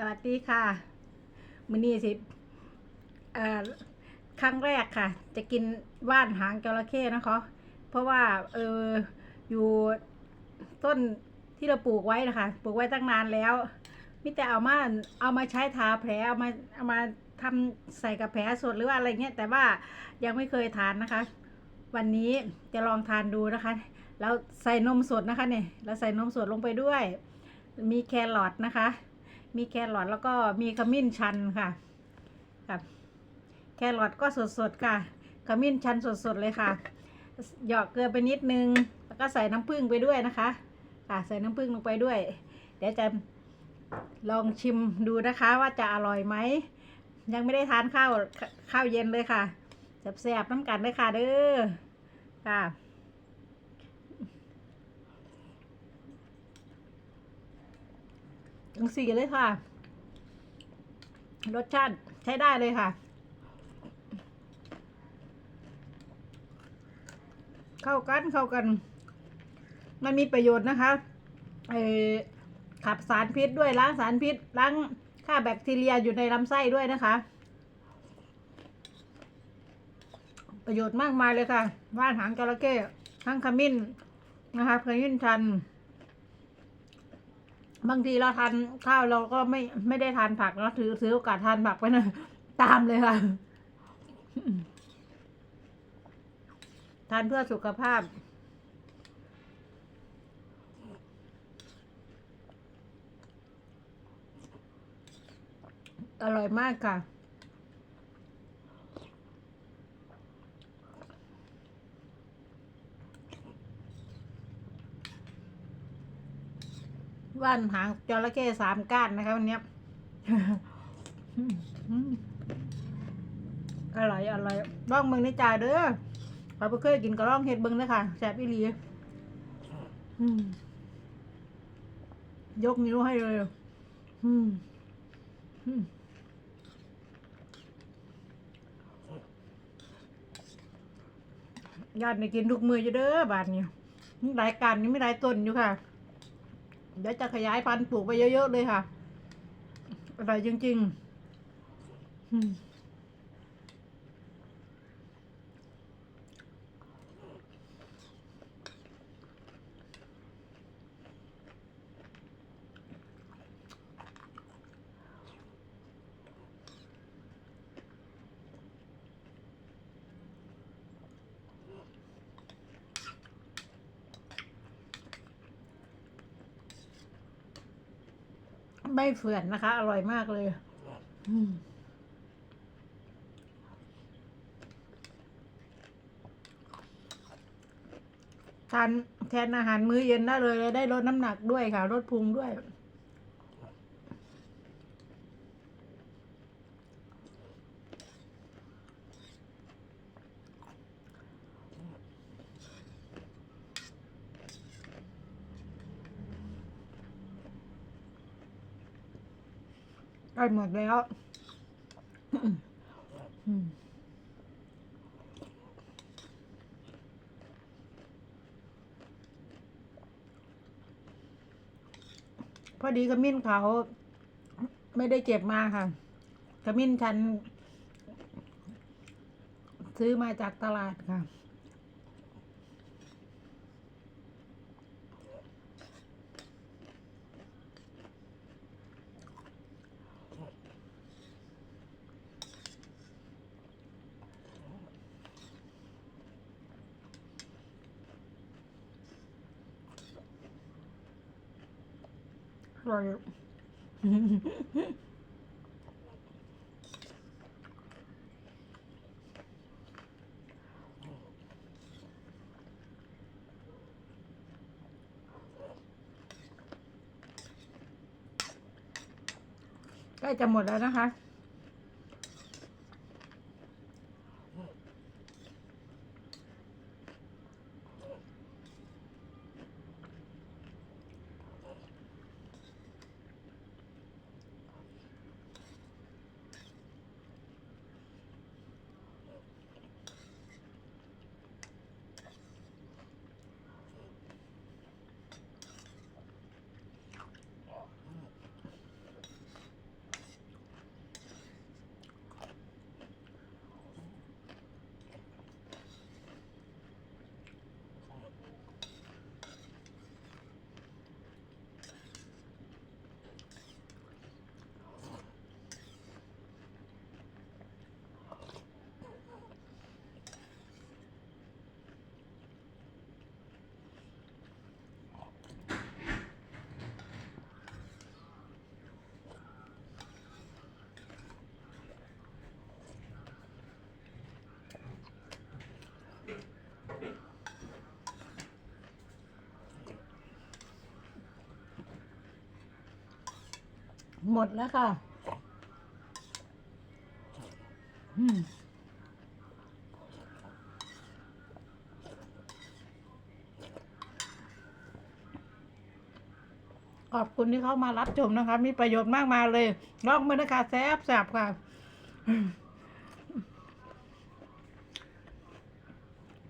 สวัสดีค่ะมือนี้สิเอ่อครั้งแรกค่ะ จะกินว่านหางจระเข้นะคะ เพราะว่าเอออยู่ต้นที่เราปลูกไว้นะคะปลูกไว้ตั้งนานแล้วมิแต่เอามาเอามาใช้ทาแผลเอามาเอามาทำใส่กับแผลสดหรือว่าอะไรเงี้ยแต่ว่ายังไม่เคยทานนะคะ วันนี้จะลองทานดูนะคะ แล้วใส่นมสดนะคะเนี่ยแล้วใส่นมสดลงไปด้วย มีแครอทนะคะ มีแครอทแล้วก็มีขมิ้นชันค่ะครับแครอทก็สดๆค่ะ ขมิ้นชันสดๆเลยค่ะ หยอกเกลือไปนิดนึง แล้วก็ใส่น้ำผึ้งไปด้วยนะคะ ค่ะใส่น้ำผึ้งลงไปด้วย เดี๋ยวจะลองชิมดูนะคะว่าจะอร่อยไหม ยังไม่ได้ทานข้าวข้าวเย็นเลยค่ะแซ่บๆน้ำกันเลยค่ะเด้อค่ะ จังสี่เลยค่ะ รสชาติใช้ได้เลยค่ะ เข้ากันเข้ากัน มันมีประโยชน์นะคะเออขับสารพิษด้วยล้างสารพิษล้างฆ่าแบคทีเรียอยู่ในลำไส้ด้วยนะคะ ประโยชน์มากมายเลยค่ะว่านหางจระเข้ทั้งขมิ้นนะคะขมิ้นชัน บางทีเราทานข้าวเราก็ไม่ไม่ได้ทานผักเราถือถือโอกาสทานผักไปนะตามเลยค่ะ ทานเพื่อสุขภาพ อร่อยมากค่ะ ว่านหางจระเข้สามก้านนะคะวันนี้อร่อยอร่อยลองเบิ่งในจ่าเด้อข้อยบ่เคยกินก็ลองเฮ็ดเบิ่งเด้อค่ะแซ่บอีหลียกนิ้วให้เลยอืมอืมญาติได้กินทุกมืออยู่เด้อบาดนี้มีหลายการนี่ไม่หลายต้นอยู่ค่ะ เดี๋ยวจะขยายพันธุ์ปลูกไปเยอะๆเลยค่ะอร่อยจริงๆ ไม่เฟื่อนนะคะ อร่อยมากเลยทานแทนอาหารมื้อเย็นได้เลยและได้ลดน้ำหนักด้วยค่ะ ลดพุงด้วย ได้หมดแล้วพอดีขมิ้นเขาไม่ได้เก็บมาค่ะขมิ้นฉัน ซื้อมาจากตลาดค่ะ อ ร่อยใกล้จะหมดแล้วนะคะ ใหมดแล้วค่ะ อืมขอบคุณที่เข้ามารับชมนะคะ มีประโยชน์มากมายเลยลองมือนะคะแซ่บแซบค่ะ